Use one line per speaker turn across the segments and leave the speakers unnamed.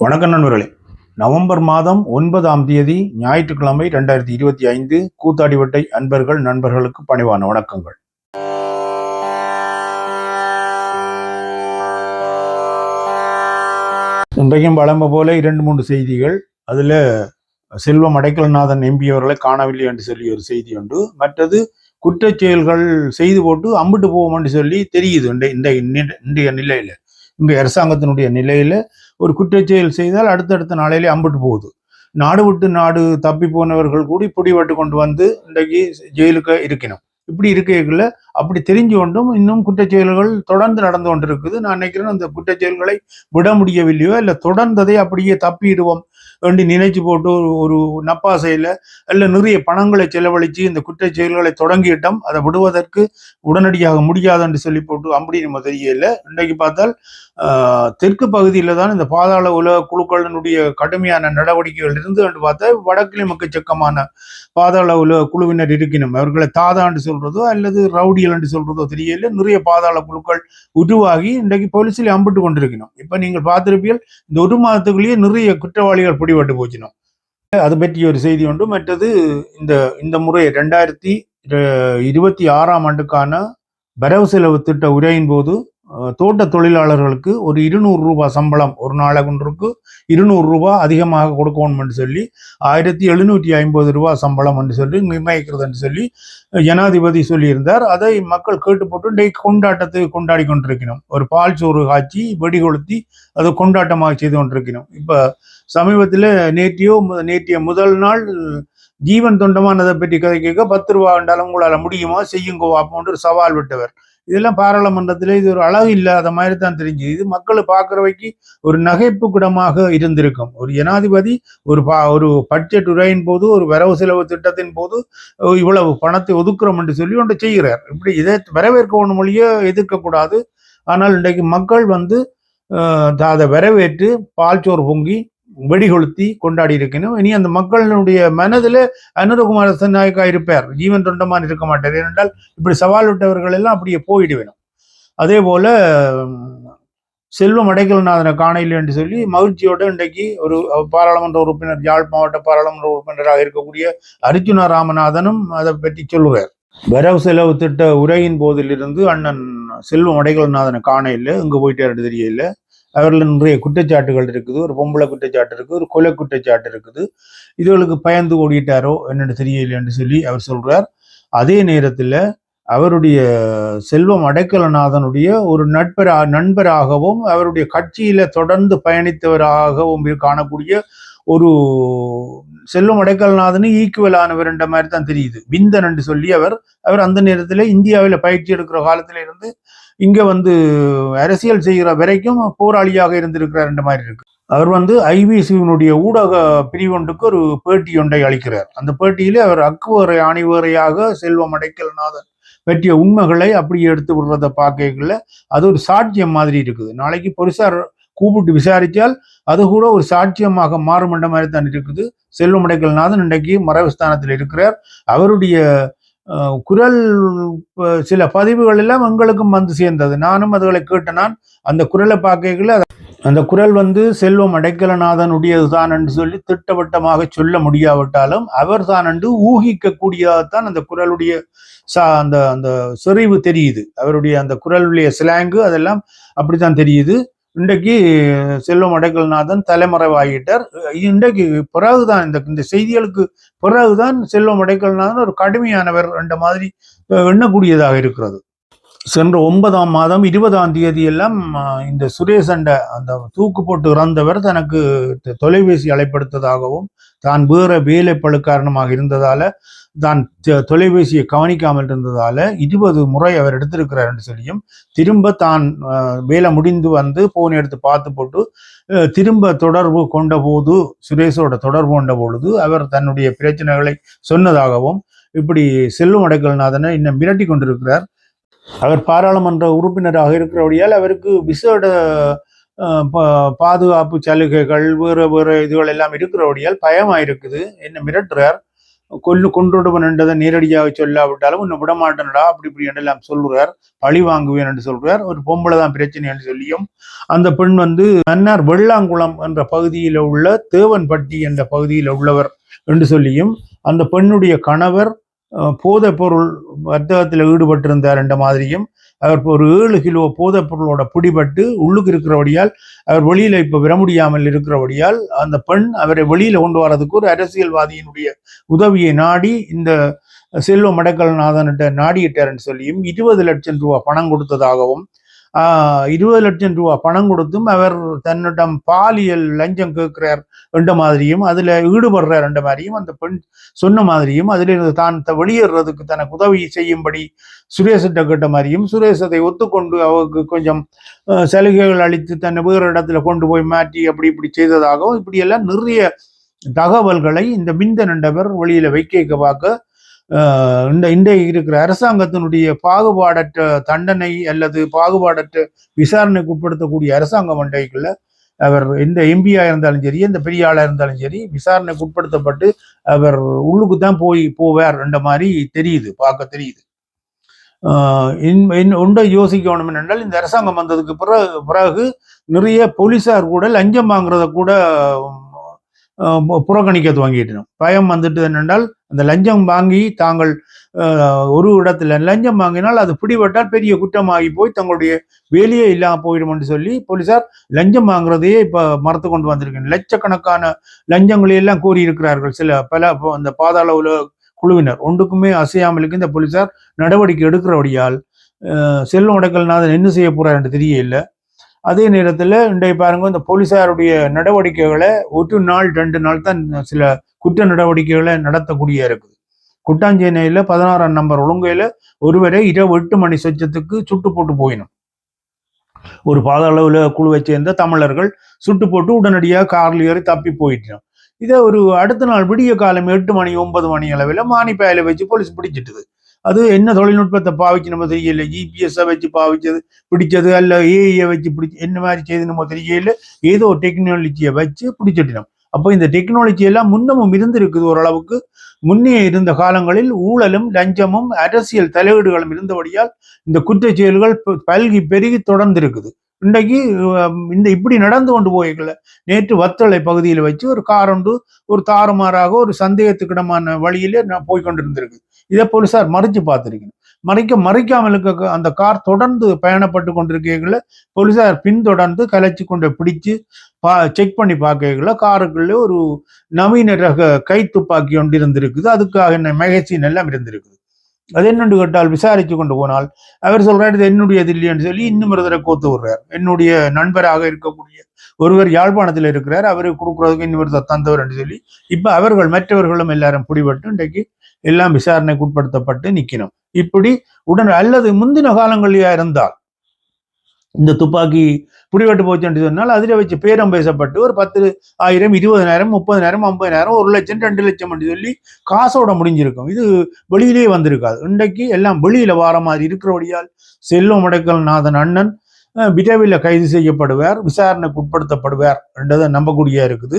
வணக்கம் நண்பர்களே. நவம்பர் மாதம் ஒன்பதாம் தேதி ஞாயிற்றுக்கிழமை ரெண்டாயிரத்தி இருபத்தி ஐந்து கூத்தாடிவட்டை அன்பர்கள் நண்பர்களுக்கு பணிவான வணக்கங்கள். இன்றைக்கும் வழம்ப போல இரண்டு மூன்று செய்திகள். அதில் செல்வம் அடைக்கலநாதன் எம்பி அவர்களை காணவில்லை என்று சொல்லி ஒரு செய்தி உண்டு. மற்றது குற்றச்செயல்கள் செய்து போட்டு அம்பிட்டு போவோம் என்று சொல்லி தெரியுது இந்த இன்றைய நிலையில். இங்கே அரசாங்கத்தினுடைய நிலையில் ஒரு குற்றச்செயல் செய்தால் அடுத்தடுத்த நாளையிலே அம்பிட்டு போகுது. நாடு விட்டு நாடு தப்பி போனவர்கள் கூட பிடிபட்டு கொண்டு வந்து இன்றைக்கு ஜெயிலுக்கு இருக்கணும். இப்படி இருக்கைக்குள்ள அப்படி தெரிஞ்சு கொண்டும் இன்னும் குற்றச்செயல்கள் தொடர்ந்து நடந்து கொண்டிருக்குது. நான் நினைக்கிறேன் அந்த குற்றச்செயல்களை விட முடியவில்லையோ இல்லை தொடர்ந்ததை அப்படியே தப்பிடுவோம் வேண்டி நினைச்சு போட்டு ஒரு நப்பாசையில் நப்பாசையில அல்ல நிறைய பணங்களை செலவழித்து இந்த குற்றச் செயல்களை தொடங்கிட்டோம். அதை விடுவதற்கு உடனடியாக முடியாது என்று சொல்லி போட்டு அப்படி நம்ம தெரியல. இன்றைக்கு பார்த்தால் தெற்கு பகுதியில தான் இந்த பாதாள உலக குழுக்களினுடைய கடுமையான நடவடிக்கைகள் இருந்து என்று பார்த்தா வடக்கில் மக்கச்சக்கமான பாதாள உலக குழுவினர் இருக்கணும் அவர்களை தாதாண்டு சொல்றதோ அல்லது ரவுடி ரவுடிகள் என்று சொல்றதோ தெரியல நிறைய பாதாள குழுக்கள் உருவாகி இன்றைக்கு போலீஸில் அம்பிட்டு கொண்டிருக்கணும். இப்ப நீங்கள் பார்த்திருப்பீர்கள் இந்த ஒரு மாதத்துக்குள்ளேயே நிறைய குற்றவாளிகள் பிடிபட்டு போச்சினோம். அது பற்றி ஒரு செய்தி உண்டு. மற்றது இந்த இந்த முறை ரெண்டாயிரத்தி இருபத்தி ஆறாம் ஆண்டுக்கான வரவு செலவு திட்ட உரையின் போது தோட்ட தொழிலாளர்களுக்கு ஒரு இருநூறு ரூபாய் சம்பளம் ஒரு நாளகுன்றுக்கு இருநூறு ரூபாய் அதிகமாக கொடுக்கணும் என்று சொல்லி ஆயிரத்தி எழுநூற்றி ஐம்பது ரூபாய் சம்பளம் என்று சொல்லி நிர்ணயிக்கிறது என்று சொல்லி ஜனாதிபதி சொல்லியிருந்தார். அதை மக்கள் கேட்டு போட்டு இன்றைக்கு கொண்டாட்டத்தை கொண்டாடி கொண்டிருக்கணும் ஒரு பால் சோறு காய்ச்சி வெடி கொளுத்தி அதை கொண்டாட்டமாக செய்து கொண்டிருக்கணும் இப்ப சமீபத்தில் நேற்றியோ நேற்றிய முதல் நாள் ஜீவன் தொண்டமானதை பற்றி கதை கேட்க பத்து ரூபா என்றாலும் உங்களால் முடியுமா? செய்யுங்கோ வாப்போன்ற சவால் விட்டவர். இதெல்லாம் பாராளுமன்றத்தில் இது ஒரு அழகு இல்லாத மாதிரி தான் தெரிஞ்சுது. இது மக்களை பார்க்குறவைக்கு ஒரு நகைப்பு குடமாக இருந்திருக்கும். ஒரு ஜனாதிபதி ஒரு பா ஒரு பட்ஜெட் உரையின் போது ஒரு வரவு செலவு திட்டத்தின் போது இவ்வளவு பணத்தை ஒதுக்குறோம் என்று சொல்லி ஒன்று செய்கிறார். இப்படி இதை வரவேற்க ஒன்று மொழியே எதிர்க்கக்கூடாது. ஆனால் இன்றைக்கு மக்கள் வந்து அதை வரவேற்று பால் சோறு பொங்கி வெடிகொளுத்தி கொண்டாடி இருக்கணும் இனி அந்த மக்களினுடைய மனதில் அனுரகுமார நாயக்கா இருப்பார். ஜீவன் தொண்டமான் இருக்க மாட்டார். ஏனென்றால் இப்படி சவால் விட்டவர்கள் எல்லாம் அப்படியே போயிடுவேணும் அதே போல செல்வம் அடைக்கலநாதனை காணையில் என்று சொல்லி மகிழ்ச்சியோட இன்றைக்கு ஒரு பாராளுமன்ற உறுப்பினர் யாழ் மாவட்ட பாராளுமன்ற உறுப்பினராக இருக்கக்கூடிய அர்ஜுன ராமநாதனும் அதை பற்றி சொல்லுவார். வரவு செலவு திட்ட உரையின் போதிலிருந்து அண்ணன் செல்வம் அடைக்கலநாதனை காணையில் இங்கே போயிட்டாரு தெரியல அவர்கள் நிறைய குற்றச்சாட்டுகள் இருக்குது. ஒரு பொம்பளை குற்றச்சாட்டு இருக்குது ஒரு கொலை குற்றச்சாட்டு இருக்குது. இதுகளுக்கு பயந்து ஓடிட்டாரோ என்னென்னு தெரியலைன்னு சொல்லி அவர் சொல்றார். அதே நேரத்தில் அவருடைய செல்வம் அடைக்கலநாதனுடைய ஒரு நட்பரா நண்பராகவும் அவருடைய கட்சியில தொடர்ந்து பயணித்தவராகவும் காணக்கூடிய ஒரு செல்வம் அடைக்கலநாதனு ஈக்குவலானவர் என்ற மாதிரி தான் தெரியுது. விந்தன் என்று சொல்லி அவர் அவர் அந்த நேரத்தில் இந்தியாவில் பயிற்சி எடுக்கிற காலத்திலிருந்து இங்க வந்து அரசியல் செய்கிற வரைக்கும் போராளியாக இருந்திருக்கிறார் ரெண்டு மாதிரி இருக்கு. அவர் வந்து ஐபிசியினுடைய ஊடக பிரிவொன்றுக்கு ஒரு பேட்டி ஒன்றை அளிக்கிறார். அந்த பேட்டியிலே அவர் அக்குவரை அணிவரையாக செல்வம் அடைக்கல்நாதன் பற்றிய உண்மைகளை அப்படியே எடுத்து விடுறத பார்க்கல அது ஒரு சாட்சியம் மாதிரி இருக்குது. நாளைக்கு போலீசார் கூப்பிட்டு விசாரித்தால் அது கூட ஒரு சாட்சியமாக மாறும் என்ற மாதிரி தான் இருக்குது. செல்வமடைக்கல்நாதன் இன்றைக்கு மறைவு ஸ்தானத்தில் இருக்கிறார். அவருடைய குரல் சில பதிவுகள் எல்லாம் எங்களுக்கும் வந்து சேர்ந்தது. நானும் அதுகளை கேட்ட நான் அந்த குரலை பார்க்கல அந்த குரல் வந்து செல்வம் அடைக்கலநாதனுடையது தான் என்று சொல்லி திட்டவட்டமாக சொல்ல முடியாவிட்டாலும் அவர் தான் என்று ஊகிக்கக்கூடியதான் அந்த குரலுடைய சா அந்த அந்த செறிவு தெரியுது. அவருடைய அந்த குரலுடைய ஸ்லாங்கு அதெல்லாம் அப்படித்தான் தெரியுது. இன்றைக்கு செல்வம் அடைக்கல்நாதன் தலைமறைவாகிட்டார். இன்றைக்கு பிறகுதான் இந்த இந்த செய்திகளுக்கு பிறகுதான் செல்வம் அடைக்கல்நாதன் ஒரு கடுமையானவர் என்ற மாதிரி எண்ணக்கூடியதாக இருக்கிறது. சென்ற ஒன்பதாம் மாதம் இருபதாம் தேதி எல்லாம் இந்த சுரேசண்ட அந்த தூக்கு போட்டு இறந்தவர் தனக்கு தொலைபேசி அழைப்படுத்ததாகவும் தான் வேற வேலை பழு காரணமாக இருந்ததால தான் தொலைபேசியை கவனிக்காமல் இருந்ததால இருபது முறை அவர் எடுத்திருக்கிறார் என்று சொல்லியும் திரும்ப தான் வேலை முடிந்து வந்து போன் எடுத்து பார்த்து போட்டு திரும்ப தொடர்பு கொண்ட போது சுரேஷோட தொடர்பு கொண்ட பொழுது அவர் தன்னுடைய பிரச்சனைகளை சொன்னதாகவும் இப்படி செல்வம் அடைக்கல்நாதனை இன்னும் மிரட்டி கொண்டிருக்கிறார். அவர் பாராளுமன்ற உறுப்பினராக இருக்கிறபடியால் அவருக்கு விசேட பாதுகாப்பு சலுகைகள் வேறு வேறு இதுகள் எல்லாம் இருக்கிறபடியால் பயமாக இருக்குது என்ன மிரட்டுறார். கொல்லு கொன்றுடுவன் என்றதை நேரடியாக சொல்லாவிட்டாலும் உன்னை விடமாட்டேன்டா அப்படி இப்படி என்றெல்லாம் சொல்றார் பழி வாங்குவேன் என்று சொல்றார் ஒரு பொம்பளை தான் பிரச்சனை என்று சொல்லியும் அந்த பெண் வந்து மன்னார் வெள்ளாங்குளம் என்ற பகுதியில் உள்ள தேவன்பட்டி என்ற பகுதியில் உள்ளவர் என்று சொல்லியும் அந்த பெண்ணுடைய கணவர் அஹ், போதைப் பொருள் வர்த்தகத்தில் ஈடுபட்டிருந்தார் என்ற மாதிரியும் அவர் ஒரு ஏழு கிலோ போதைப் பொருளோட பிடிபட்டு உள்ளுக்கு இருக்கிறபடியால் அவர் வெளியில இப்ப வர முடியாமல் இருக்கிறபடியால் அந்த பெண் அவரை வெளியில கொண்டு வரதுக்கு ஒரு அரசியல்வாதியினுடைய உதவியை நாடி இந்த செல்வ மடக்கல்நாதன்கிட்ட நாடியிட்டார்னு சொல்லியும் இருபது லட்சம் ரூபாய் பணம் கொடுத்ததாகவும் இருபது லட்சம் ரூபா பணம் கொடுத்தும் அவர் தன்னிடம் பாலியல் லஞ்சம் கேட்கிறார் என்ற மாதிரியும் அதுல ஈடுபடுறார் என்ற மாதிரியும் அந்த பெண் சொன்ன மாதிரியும் அதிலிருந்து தான் வெளியேறதுக்கு தனக்கு உதவி செய்யும்படி சுரேஷிட்ட கேட்ட மாதிரியும் சுரேஷ் அதை ஒத்துக்கொண்டு அவருக்கு கொஞ்சம் சலுகைகள் அளித்து தன்னை வேறு இடத்துல கொண்டு போய் மாற்றி அப்படி இப்படி செய்ததாகவும் இப்படியெல்லாம் நிறைய தகவல்களை இந்த மிந்தன் என்றவர் வெளியில வைக்க பார்க்க இந்த இன்றைக்கு இருக்கிற அரசாங்கத்தினுடைய பாகுபாடற்ற தண்டனை அல்லது பாகுபாடற்ற விசாரணைக்கு உட்படுத்தக்கூடிய அரசாங்கம் மண்டைக்குள்ள அவர் எந்த எம்பியா இருந்தாலும் சரி எந்த பெரிய ஆளா இருந்தாலும் சரி விசாரணைக்கு உட்படுத்தப்பட்டு அவர் உள்ளுக்கு தான் போய் போவார் என்ற மாதிரி தெரியுது பார்க்க தெரியுது. ஆஹ் இன்- ஒன்றை யோசிக்கணும் என்றால் இந்த அரசாங்கம் வந்ததுக்கு பிறகு பிறகு நிறைய போலீஸார் கூட லஞ்சம் வாங்குறத கூட புறக்கணிக்க துவங்கிட்டணும் பயம் வந்துட்டு என்னென்றால் அந்த லஞ்சம் வாங்கி தாங்கள் ஒரு இடத்துல லஞ்சம் வாங்கினால் அது பிடிபட்டால் பெரிய குற்றமாகி போய் தங்களுடைய வேலையே இல்லாமல் போயிடும்னு சொல்லி போலீசார் லஞ்சம் வாங்குறதையே இப்போ மறத்து கொண்டு வந்திருக்கேன் லட்சக்கணக்கான லஞ்சங்களை எல்லாம் கூறியிருக்கிறார்கள் சில பல அந்த பாதாள உலக குழுவினர். ஒன்றுக்குமே அசையாமலுக்கு இந்த போலீசார் நடவடிக்கை எடுக்கிறபடியால் செல்வம் அடக்கல்நாதன் என்ன செய்ய போறார் என்று தெரியல அதே நேரத்தில் இன்றைய பாருங்க இந்த போலீசாருடைய நடவடிக்கைகளை ஒரு நாள் ரெண்டு நாள் தான் சில குற்ற நடவடிக்கைகளை நடத்தக்கூடிய இருக்குது. குட்டாஞ்சேனையில் பதினாறாம் நம்பர் ஒழுங்கையில ஒருவரை இரவு எட்டு மணி சொச்சத்துக்கு சுட்டு போட்டு போயினும். ஒரு பாத அளவில் குழுவை சேர்ந்த தமிழர்கள் சுட்டு போட்டு உடனடியாக கார்ல ஏறி தப்பி போயிட்டோம். இதை ஒரு அடுத்த நாள் விடிய காலம் எட்டு மணி ஒன்பது மணி அளவில் மானிப்பாயில வச்சு போலீஸ் பிடிச்சிட்டுது. அது என்ன தொழில்நுட்பத்தை பாவிக்கணுமோ தெரியல? ஜிபிஎஸ்ஸை வச்சு பாவிச்சது பிடிச்சது அல்ல ஏஐயை வச்சு பிடிச்சி என்ன மாதிரி செய்தணுமோ தெரியல. ஏதோ டெக்னாலஜியை வச்சு பிடிச்சிட்டோம். அப்போ இந்த டெக்னாலஜி எல்லாம் முன்னமும் இருந்திருக்குது ஓரளவுக்கு. முன்னே இருந்த காலங்களில் ஊழலும் லஞ்சமும் அரசியல் தலையீடுகளும் இருந்தபடியால் இந்த குற்ற செயல்கள் பல்கி பெருகி தொடர்ந்து இருக்குது இன்றைக்கு இந்த இப்படி நடந்து கொண்டு போய்க்கல. நேற்று வத்தளை பகுதியில் வச்சு ஒரு கார் ஒன்று ஒரு தாறுமாறாக ஒரு சந்தேகத்துக்கிடமான வழியில நான் போய் கொண்டிருந்திருக்கு இதே போலீசார் மறைச்சு பார்த்துருக்கணும். மறைக்க மறைக்காமல் இருக்க அந்த கார் தொடர்ந்து பயணப்பட்டு கொண்டிருக்கைகளை போலீசார் பின்தொடர்ந்து கலைச்சு கொண்டு பிடிச்சு பா செக் பண்ணி பார்க்கல காருக்குள்ளே ஒரு நவீன ரக கை துப்பாக்கி ஒன்று இருந்திருக்குது. அதுக்காக என்ன மேகசின் எல்லாம் இருந்திருக்குது. அது என்னென்று கேட்டால் விசாரிச்சு கொண்டு போனால் அவர் சொல்றாரு இது என்னுடையது இல்லைன்னு சொல்லி இன்னும் ஒரு கோத்து விடுறார். என்னுடைய நண்பராக இருக்கக்கூடிய ஒருவர் யாழ்ப்பாணத்தில் இருக்கிறார். அவருக்கு கொடுக்குறதுக்கு இன்னொரு தந்தவர் என்று சொல்லி இப்ப அவர்கள் மற்றவர்களும் எல்லாரும் பிடிபட்டு இன்றைக்கு எல்லாம் விசாரணைக்கு உட்படுத்தப்பட்டு நிக்கணும் இப்படி உடனே அல்லது முந்தின காலங்களியா இருந்தால் இந்த துப்பாக்கி பிடிபட்டு போச்சுன்னு சொன்னால் அதில் வச்சு பேரம் பேசப்பட்டு ஒரு பத்து ஆயிரம் இருபதனாயிரம் முப்பதனாயிரம் ஐம்பதாயிரம் ஒரு லட்சம் ரெண்டு லட்சம் என்று சொல்லி காசோட முடிஞ்சிருக்கும். இது வெளியிலேயே வந்திருக்காது. இன்றைக்கு எல்லாம் வெளியில் வார மாதிரி இருக்கிறபடியால் செல்வம் அடைக்கல் நாதன் அண்ணன் விரைவில் கைது செய்யப்படுவார் விசாரணைக்கு உட்படுத்தப்படுவார் என்றதை நம்பக்கூடியா இருக்குது.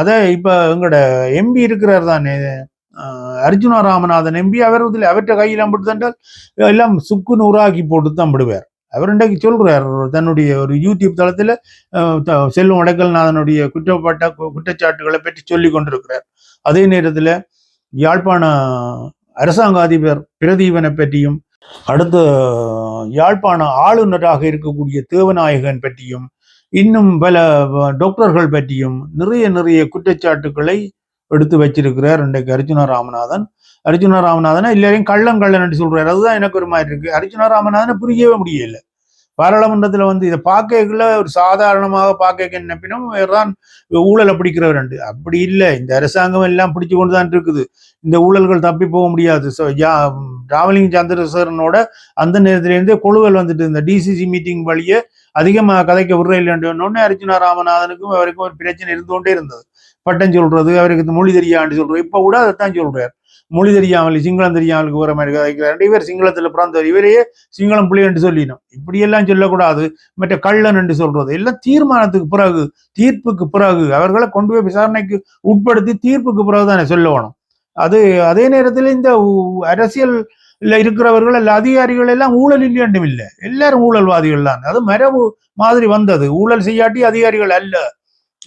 அதை இப்போ எங்களோட எம்பி இருக்கிறார் தானே அர்ஜுனா ராமநாதன் எம்பி அவர் இதில் அவற்றை கையில் அம்பிட்டு எல்லாம் சுக்கு நூறாக்கி போட்டு தான் விடுவார். அவர் இன்றைக்கு சொல்கிறார் தன்னுடைய ஒரு யூடியூப் தளத்துல செல்வம் அடைக்கல்நாதனுடைய குற்றப்பட்ட கு- குற்றச்சாட்டுகளை பற்றி சொல்லி கொண்டிருக்கிறார். அதே நேரத்துல யாழ்ப்பாண அரசாங்க அதிபர் பிரதீபனை பற்றியும் அடுத்து யாழ்ப்பாண ஆளுநராக இருக்கக்கூடிய தேவநாயகன் பற்றியும் இன்னும் பல டாக்டர்கள் பற்றியும் நிறைய நிறைய குற்றச்சாட்டுக்களை எடுத்து வச்சிருக்கிறார் இன்றைக்கு அர்ஜுன ராமநாதன். அர்ஜுன ராமநாதனை எல்லாரையும் கள்ளம் கள்ளன் என்று சொல்றாரு. அதுதான் எனக்கு ஒரு மாதிரி இருக்கு. அர்ஜுன ராமநாதனை புரியவே முடியல. பாராளுமன்றத்துல வந்து இதை பார்க்கல ஒரு சாதாரணமாக பார்க்க நினைப்பினும் தான் ஊழலை பிடிக்கிறவர் ரெண்டு அப்படி இல்லை. இந்த அரசாங்கம் எல்லாம் பிடிச்சு கொண்டு தான் இருக்குது. இந்த ஊழல்கள் தப்பி போக முடியாது. டிராவலிங் ராமலிங்க சந்திரசேகரனோட அந்த நேரத்திலேருந்தே கொழுவல் வந்துட்டு இந்த டிசிசி மீட்டிங் வழியே அதிகமாக கதைக்க விடுற இல்லைன்னு அர்ஜுனா ராமநாதனுக்கும் அவருக்கும் ஒரு பிரச்சனை இருந்து கொண்டே இருந்தது. பட்டம் சொல்றது அவருக்கு இந்த மொழி தெரியாண்டு சொல்றது. இப்ப கூட அதைத்தான் சொல்றார். மொழி தெரியாமல் சிங்களம் தெரியாமல் வர மாதிரி கதைக்கிறார் இவர் சிங்களத்தில் பிறந்தவர். இவரையே சிங்களம் புலி என்று சொல்லினோம். இப்படியெல்லாம் சொல்லக்கூடாது. மற்ற கள்ளன் என்று சொல்றது. எல்லாம் தீர்மானத்துக்கு பிறகு தீர்ப்புக்கு பிறகு அவர்களை கொண்டு போய் விசாரணைக்கு உட்படுத்தி தீர்ப்புக்கு பிறகு தானே சொல்லணும். அது அதே நேரத்தில் இந்த அரசியல் அரசியல்ல இருக்கிறவர்கள் அல்ல அதிகாரிகள் எல்லாம் ஊழல் இல்லையண்டும் இல்லை. எல்லாரும் ஊழல்வாதிகள் தான். அது மரபு மாதிரி வந்தது. ஊழல் செய்யாட்டி அதிகாரிகள் அல்ல.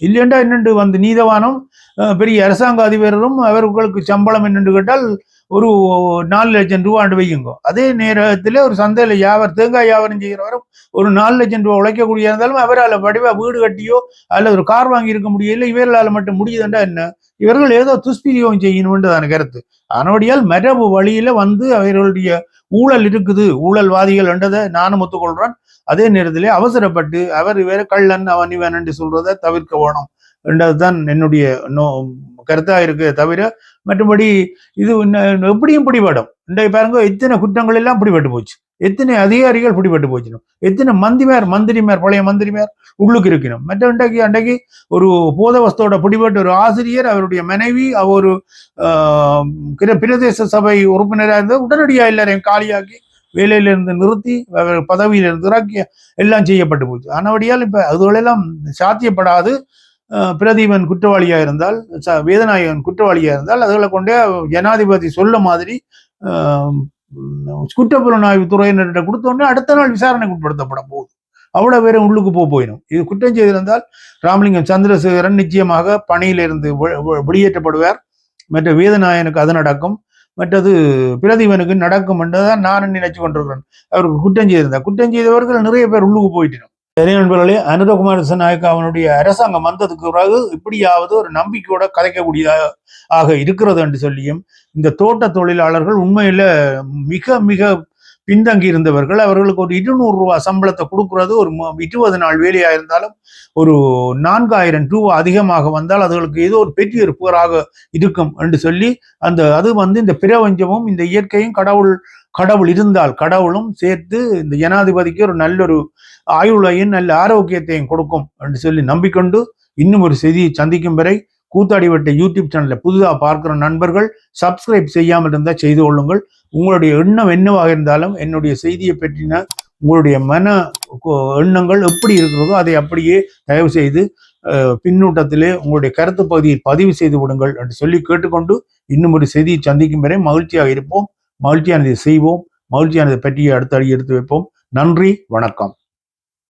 இல்லையண்டா என்னென்று வந்து நீதவானம் பெரிய அரசாங்க அதிபரும் அவர்களுக்கு சம்பளம் என்னென்று கேட்டால் ஒரு நாலு லட்சம் ரூபா ஆண்டு வைக்குங்கோ அதே நேரத்தில் ஒரு சந்தையில் வியாபாரம் தேங்காய் வியாபாரம் செய்கிறவரும் ஒரு நாலு லட்சம் ரூபா உழைக்கக்கூடிய இருந்தாலும் அவரால் வடிவா வீடு கட்டியோ அல்லது ஒரு கார் வாங்கி இருக்க முடியல இவர்களால் மட்டும் முடியுதுண்டா என்ன? இவர்கள் ஏதோ துஷ்பிரியோகம் செய்யணும்ன்றதான கருத்து. அதனுடையால் மரபு வழியில வந்து அவர்களுடைய ஊழல் இருக்குது. ஊழல்வாதிகள் என்றதை நானும் ஒத்துக்கொள்கிறேன் அதே நேரத்திலே அவசரப்பட்டு அவர் வேற கள்ளன் அவன் இவன் என்று சொல்றதை தவிர்க்க வேணும். என்றதுதான் என்னுடைய நோ கருத்தாக இருக்கு தவிர மற்றபடி இது எப்படியும் பிடிபடும். இன்றைய பாருங்க எத்தனை குற்றங்கள் எல்லாம் பிடிபட்டு போச்சு. எத்தனை அதிகாரிகள் பிடிபட்டு போச்சுனும் எத்தனை மந்திரிமார் மந்திரிமார் பழைய மந்திரிமார் உள்ளுக்கு இருக்கணும் மற்ற இன்றைக்கு அன்றைக்கு ஒரு போதவஸ்தோட பிடிபட்ட ஒரு ஆசிரியர் அவருடைய மனைவி அவர் ஒரு பிரதேச சபை உறுப்பினராக இருந்த உடனடியாக எல்லாரையும் காலியாக்கி வேலையிலிருந்து நிறுத்தி பதவியிலிருந்து இறக்கி எல்லாம் செய்யப்பட்டு போச்சு. ஆனபடியால் இப்போ அதுகளெல்லாம் சாத்தியப்படாது. பிரதீபன் குற்றவாளியாக இருந்தால் ச- வேதநாயகன் குற்றவாளியாக இருந்தால் அதுகளை கொண்டே ஜனாதிபதி சொல்ல மாதிரி குற்றப்புலனாய்வு துறையினர்கிட்ட கொடுத்தோடனே அடுத்த நாள் விசாரணைக்கு உட்படுத்தப்பட போகுது. அவ்வளோ பேரும் உள்ளுக்கு போக போயிடும். இது குற்றம் செய்திருந்தால் ராமலிங்கம் சந்திரசேகரன் நிச்சயமாக பணியிலிருந்து வெளியேற்றப்படுவார். மற்ற வேதநாயனுக்கு அது நடக்கும் மற்றது பிரதீபனுக்கு நடக்கும் என்றுதான் நான் நினைச்சு கொண்டிருக்கிறேன். அவருக்கு குற்றம் செய்திருந்தார். குற்றம் செய்தவர்கள் நிறைய பேர் உள்ளுக்கு போயிட்டோம் சரி நண்பர்களே அனுரகுமார நாயக் அவனுடைய அரசாங்கம் வந்ததுக்கு பிறகு இப்படியாவது ஒரு நம்பிக்கையோட கதைக்கக்கூடியதாக ஆக இருக்கிறது என்று சொல்லியும் இந்த தோட்ட தொழிலாளர்கள் உண்மையில மிக மிக பின்தங்கி இருந்தவர்கள் அவர்களுக்கு ஒரு இருநூறு ரூபா சம்பளத்தை கொடுக்கறது ஒரு இருபது நாள் வேலையா இருந்தாலும் ஒரு நான்காயிரம் ரூபா அதிகமாக வந்தால் அதுகளுக்கு ஏதோ ஒரு பெரிய ஒரு புகராக இருக்கும் என்று சொல்லி அந்த அது வந்து இந்த பிரபஞ்சமும் இந்த இயற்கையும் கடவுள் கடவுள் இருந்தால் கடவுளும் சேர்த்து இந்த ஜனாதிபதிக்கு ஒரு நல்ல ஒரு ஆயுளையும் நல்ல ஆரோக்கியத்தையும் கொடுக்கும் என்று சொல்லி நம்பிக்கொண்டு இன்னும் ஒரு செய்தியை சந்திக்கும் வரை கூத்தாடிவட்ட யூடியூப் சேனலை புதுதாக பார்க்கிற நண்பர்கள் சப்ஸ்கிரைப் செய்யாமல் இருந்தால் செய்து கொள்ளுங்கள். உங்களுடைய எண்ணம் என்னவாக இருந்தாலும் என்னுடைய செய்தியை பற்றின உங்களுடைய மன எண்ணங்கள் எப்படி இருக்கிறதோ அதை அப்படியே தயவு செய்து பின்னூட்டத்திலே உங்களுடைய கருத்து பகுதியில் பதிவு செய்து விடுங்கள் என்று சொல்லி கேட்டுக்கொண்டு இன்னும் ஒரு செய்தியை சந்திக்கும் வரை மகிழ்ச்சியாக இருப்போம். மகிழ்ச்சியானதை செய்வோம். மகிழ்ச்சியானதை பற்றிய அடுத்த அடி எடுத்து வைப்போம். நன்றி வணக்கம்.